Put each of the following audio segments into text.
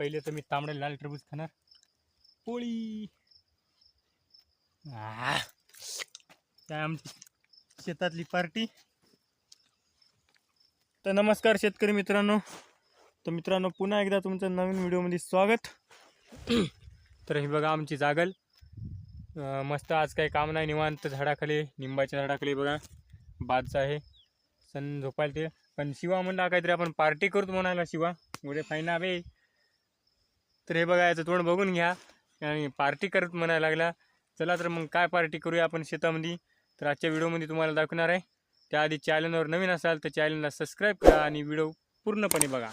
पहिले तर मी तांबडे लाल टरबूज खाणार. पोळी. काय आमची शेतातली पार्टी? तर नमस्कार शेतकरी मित्रांनो. तर मित्रांनो पुन्हा एकदा तुमचं नवीन व्हिडिओमध्ये स्वागत. तर हे बघा आमची जागल. मस्त आज काही काम नाही निवांत झाडाखाली निंबाच्या झाडाखाली बघा. बादचं आहे. सण झोपायला ते. पण शिवा म्हणला काहीतरी आपण पार्टी करतो म्हणायला शिवा. उद्या फायना बे तर हे बघा याचं तोंड बघून घ्या. आणि पार्टी करत म्हणायला लागला. चला तर मग काय पार्टी करूया आपण शेतामध्ये? तर आजच्या व्हिडिओमध्ये तुम्हाला दाखवणार आहे. त्याआधी चॅनलवर नवीन असाल तर चॅनलला सबस्क्राईब करा आणि व्हिडिओ पूर्णपणे बघा.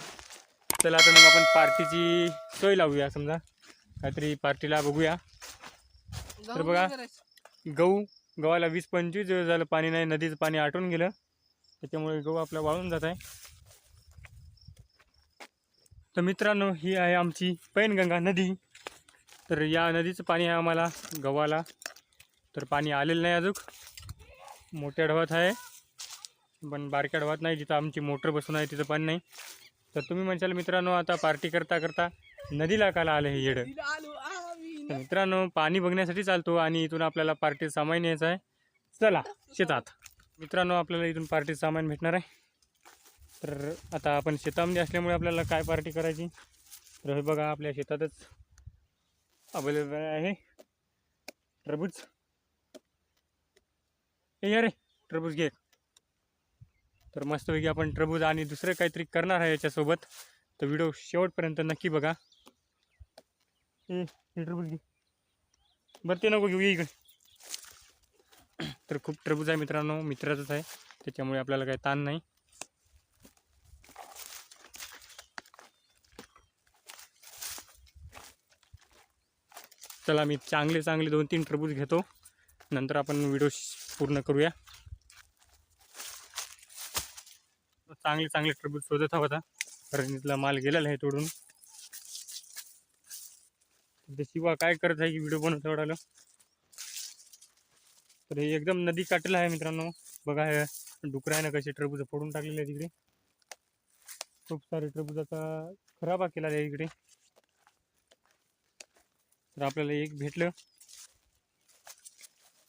चला तर मग आपण पार्टीची सोय लावूया समजा. काहीतरी पार्टीला बघूया. तर बघा गहू गव्हाला वीस पंचवीस दिवस झालं पाणी नाही नदीचं पाणी आटून गेलं. त्याच्यामुळे गहू आपला वाळून जात आहे. तर मित्रांनो ही आहे आमची पैनगंगा नदी. तर या नदीचं पाणी आहे आम्हाला गव्हाला. तर पाणी आलेलं नाही अजून. मोठ्या ढवात आहे. पण बारक्या ढवात नाही जिथं आमची मोटर बसून आहे तिथं पाणी नाही. तर तुम्ही म्हणशाल मित्रांनो आता पार्टी करता करता नदीला काला आलं हे येडं. तर मित्रांनो पाणी बघण्यासाठी चालतो आणि इथून आपल्याला पार्टी सामान यायचं आहे. चला शेतात. मित्रांनो आपल्याला इथून पार्टी सामान भेटणार आहे. तर आता आपण शेतामध्ये असल्यामुळे आपल्याला काय पार्टी करायची? तर हे बघा आपल्या शेतातच अवेलेबल आहे. टरबूज. ए या रे टरबूज घे. तर मस्तपैकी आपण टरबूज आणि दुसरं काहीतरी करणार आहे याच्यासोबत. तर व्हिडिओ शेवटपर्यंत नक्की बघा. ए टरबूज घे. बरं ते नको घेऊ इकडे. तर खूप टरबूज आहे मित्रांनो मित्राचंच आहे. त्याच्यामुळे आपल्याला काही ताण नाही. चला मी चांगले चांगले दोन तीन टरबूज घेतो. नंतर आपण व्हिडिओ पूर्ण करूया. चांगले चांगले टरबूज शोधत आहोत आता. कारण इथला माल गेलेला आहे तोडून. ते शिवा काय करत आहे की व्हिडिओ बनवत एवढाला तर हे एकदम नदी काठला आहे मित्रांनो. बघा हे डुकरानं कसे टरबूज फोडून टाकलेले आहे तिकडे. खूप सारे टरबूज आता खराब केला आहे इकडे. तर आपल्याला एक भेटलं.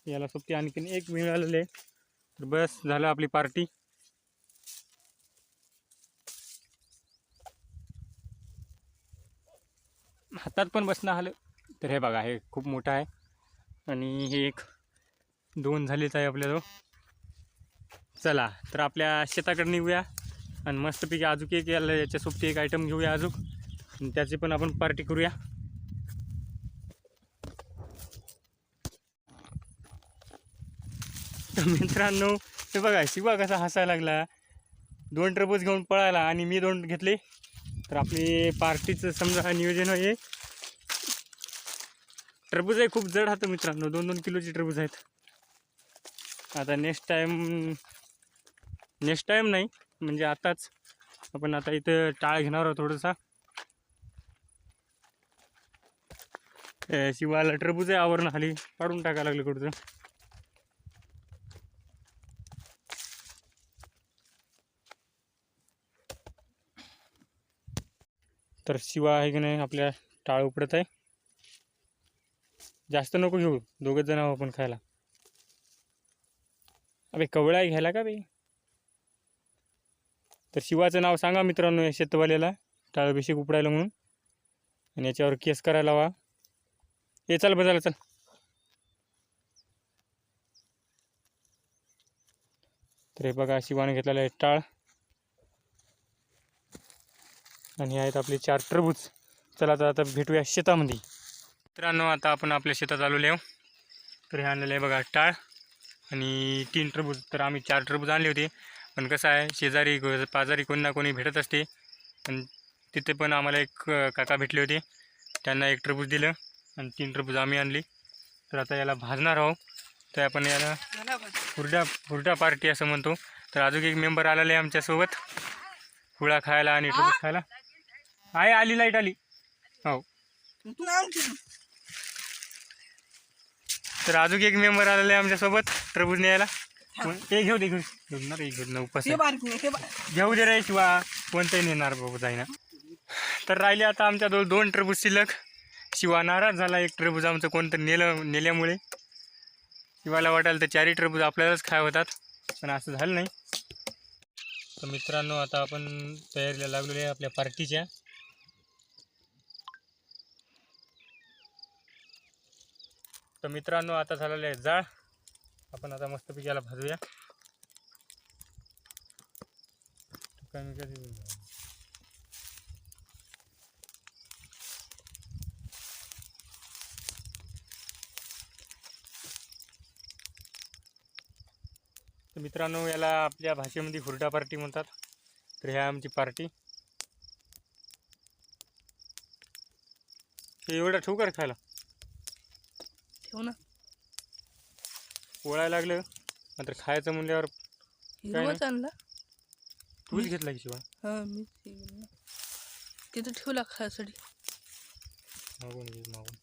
याला सोबती आणखीन एक मिळालेलं. आहे तर बस झालं आपली पार्टी. हातात पण बसणं आलं. तर हे बघा हे खूप मोठं आहे. आणि हे एक दोन झालेच आहे आपल्याजवळ. चला तर आपल्या शेताकडे निघूया. आणि मस्तपैकी अजूक एक याला याच्या सोबती एक आयटम घेऊया अजून. आणि त्याची पण आपण पार्टी करूया. तर मित्रांनो हे बघा शिवा कसा हसायला लागला. दोन टरबूज घेऊन पळायला आणि मी दोन घेतले. तर आपली पार्टीचं समजा हा नियोजन आहे. टरबूज आहे खूप जड राहतं मित्रांनो. दोन दोन किलोची टरबूज आहेत. आता नेक्स्ट टाईम नेक्स्ट टाईम नाही म्हणजे आताच. आपण आता इथं टाळ घेणार आहोत थोडंसा. शिवाला टरबूज आहे आवरण खाली पाडून टाकायला लागलं कुठचं तर शिवा आहे की नाही आपल्या टाळ उपडत आहे. जास्त नको घेऊ दोघंच जण आहोत आपण खायला. अबे कवळा घ्यायला का बे तर शिवाचं नाव सांगा मित्रांनो या शेतवाल्याला टाळभिषेक उपडायला म्हणून. आणि याच्यावर केस करायला हवा ये चल बजायला चल. तर हे बघा शिवाने घेतलेला आहे टाळ. आणि आहेत आपले चार टरबूज. चला तर आता भेटूया शेतामध्ये. मित्रांनो आता आपण आपल्या शेतात आलेलो आहो. तर हे आणलेलं आहे बघा टाळ. आणि तीन टरबूज तर आम्ही चार टरबूज आणले होते. पण कसं आहे शेजारी पाजारी कोणी ना कोणी भेटत असते. आणि तिथे पण आम्हाला एक काका भेटले होते. त्यांना एक टरबूज दिलं आणि तीन टरबूज आम्ही आणली. तर आता याला भाजणार आहोत. तर आपण याला हुरडा हुरडा पार्टी असं म्हणतो. तर अजून एक मेंबर आलेला आहे आमच्यासोबत. हुळा खायला आणि टरबूज खायला. आहे आली लाइट आली. हो. तर अजून एक मेंबर आलेला आहे आमच्यासोबत टरबूज न्यायला ए घेऊ दे घेऊ घेऊ ना रे घेऊ ना उपास. घेऊ दे रे शिवा. कोणतंही नेणार बाबा जाईना. तर राहिले आता आमच्याजवळ दोन टरबूज शिल्लक शिवा नाराज झाला एक टरबूज आमचं कोणतं नेलं नेल्यामुळे. शिवाला वाटायला तर चारही टरबूज आपल्यालाच खाय होतात पण असं झालं नाही. तर मित्रांनो आता आपण तयारीला लागलेलो आहे आपल्या पार्टीच्या तर मित्रांनो आता झालेलं आहे जाळ. आपण आता मस्तपैकी याला भाजूया. कमी कधी तर मित्रांनो याला आपल्या भाषेमध्ये हुरडा पार्टी म्हणतात. तर ह्या आमची पार्टी. हे एवढं ठेवू कर खायला? ठेव ना. ओळायला लागलं नंतर खायचं म्हणल्यावर हिरवाच आणला तूच घेतला की शिवाय? हा मी. तिथं ठेवला खायसाठी. मागून घे मागून.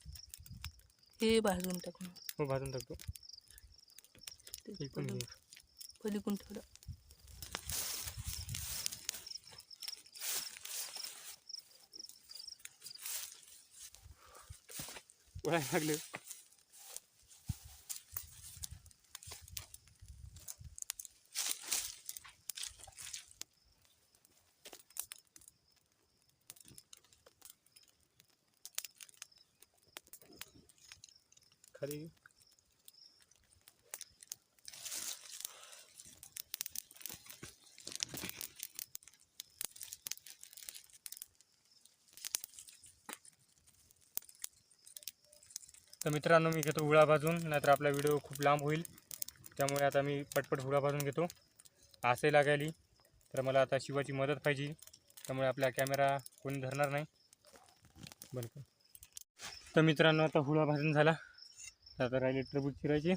हे भाजून टाकून हो भाजून टाकतो. ते इकून घे. पलीकडून ठेवलं ओळायला लागलं. खाली तर मित्रांनो मी घेतो हुळा भाजून नाहीतर आपला व्हिडिओ खूप लांब होईल. त्यामुळे आता मी पटपट हुळा भाजून घेतो. आसे लागायली तर मला आता शिवाची मदत पाहिजे. त्यामुळे आपला कॅमेरा कोणी धरणार नाही. बंद तर मित्रांनो आता हुळा भाजून झाला. आता राहिले टरबूज चिरायचे.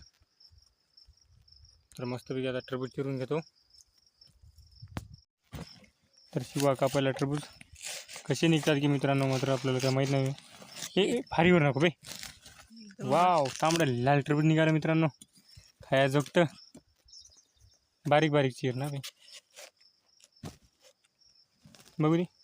तर मस्तपैकी आता टरबूज चिरून घेतो. तर शिवा कापायला टरबूज. कसे निघतात की मित्रांनो मात्र आपल्याला काय माहीत नाही. हे फारीवर नको बे. वाव तांबडा लाल टरबूज निघालं मित्रांनो. खाया जोगतं. बारीक बारीक चिर ना बे. बघू दे.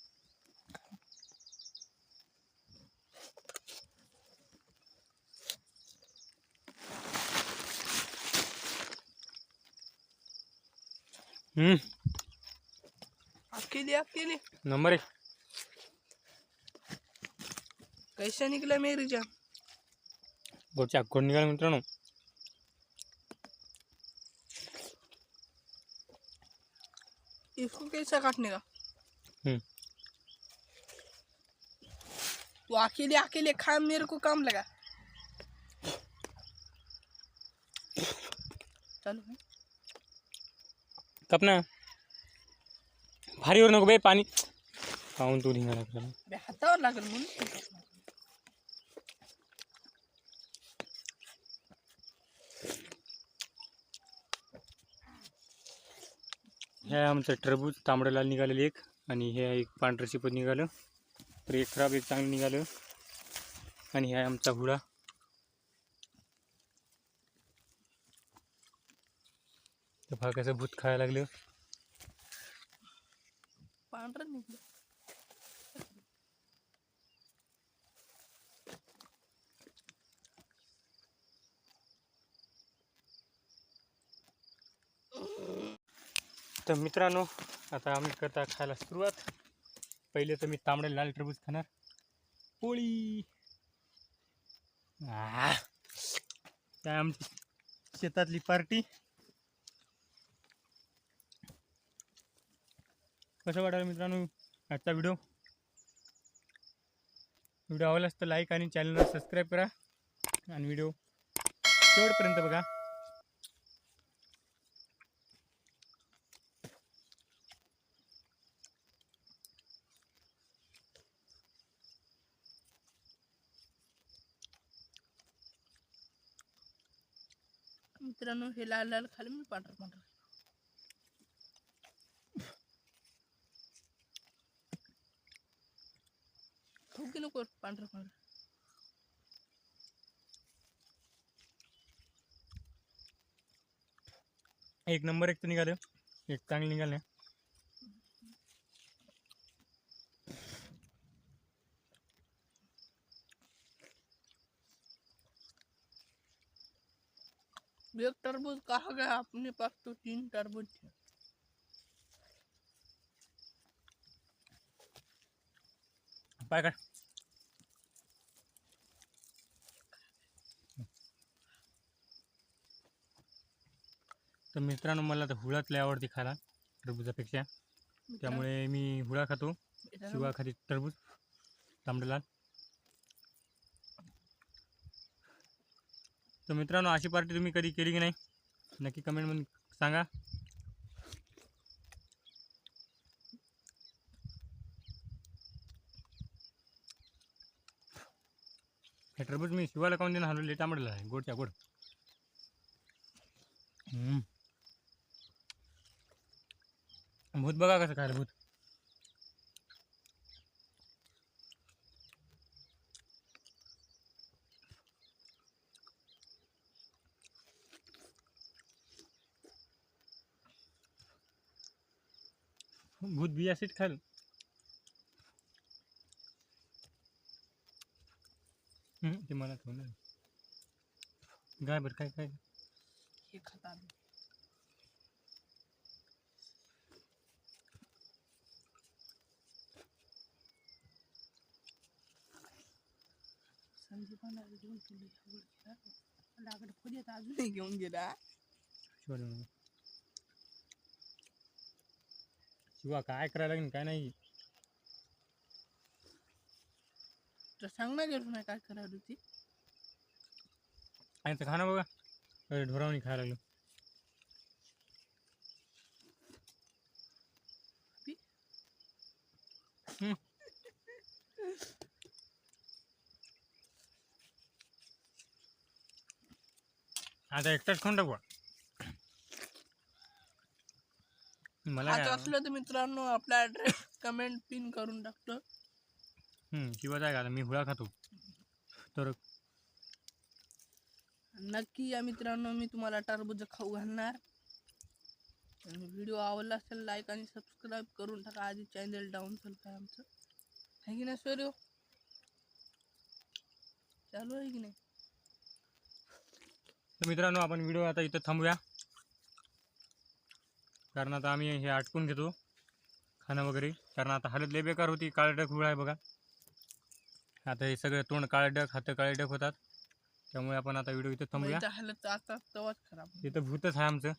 हम्म। अकेले अकेले नंबर एक। कैसा निकला मेरी जान? गोडच्या अक्कोड निघालं मित्रांनो। इसको कैसा काटने का? हम्म। वो अकेले अकेले खा मेरे को काम लगा। चलो. कप ना भारीवर नको बे पाणी पाहून तू आपल्याला बे हातावर लागेल म्हणून हे आहे आमचं टरबूज तांबडं लाल निघालेलं एक आणि हे आहे एक पांढरं शिपत निघालं तर एक खराब एक चांगलं निघालं आणि हे आहे आमचा हुडा। पहा कसं भूत खायला लागलं. पांढरं निघलं. तर मित्रांनो आता आम्ही करता खायला सुरुवात. पहिले तर मी तांबडे लाल टरबूज खाणार. पोळी. आमची शेतातली पार्टी? कसं वाटायला मित्रांनो? आजचा व्हिडिओ व्हिडिओ आवडलाच तर लाईक आणि चॅनलला सबस्क्राईब करा. आणि व्हिडिओ शेवटपर्यंत बघा. मित्रांनो हे लाल लाल खाली मी पांढरं पांढरं. की नको पांढरा पांढरा. एक नंबर एक तो निघाले. एक चांगले निघाले. एक तरबूज कहा गया अपने पास तो तीन तरबूज थे. पाय कर तर मित्रांनो मला तर हुळाच लय आवडते खायला टरबुजापेक्षा. त्यामुळे मी हुळा खातो शिवा खाती टरबूज तांबडं लाल. तर मित्रांनो अशी पार्टी तुम्ही कधी केली की नाही? नक्की कमेंटमध्ये सांगा. हे टरबूज मी शिवाला काऊन देणं हलवले तांबडलं आहे गोडच्या गोड. भूत बघा कसं खायला भूत. भूत बिया सीट खाल. हम्म, ते गाय बरं खाता घेऊन लाकडं अजूनही घेऊन गेला शिवा काय करायला लागेल काय नाही तर सांग ना गेलो नाही काय करायला होती आणि तर खाणं बघा ढोरावणी खायला लागलो पी. हम्म. आता एकटाच खाऊन टाकू मला आता काय असलं तर मित्रांनो आपला ऍड्रेस कमेंट पिन करून टाकतो. हम्म, शिवा जाय का मी हुळा खातो. तर नक्की या मित्रांनो मी तुम्हाला टरबूज खाऊ घालणार. आणि व्हिडिओ आवडला असेल लाईक आणि सबस्क्राईब करून टाका. आधी चॅनल डाऊन चालतं आहे आमचं? आहे की नाही सर चालू आहे की नाही? तर मित्रांनो आपण व्हिडिओ आता इथं थांबूया. कारण आता आम्ही हे आटकून घेतो खाणं वगैरे. कारण आता हालत लय बेकार होती. काळडक हुळ आहे बघा. आता हे सगळं तोंड काळडक हातं काळडक होतात. त्यामुळे आपण आता व्हिडिओ इथं थांबूया. हालत आता तवाच खराब इथं भूतच आहे आमचं.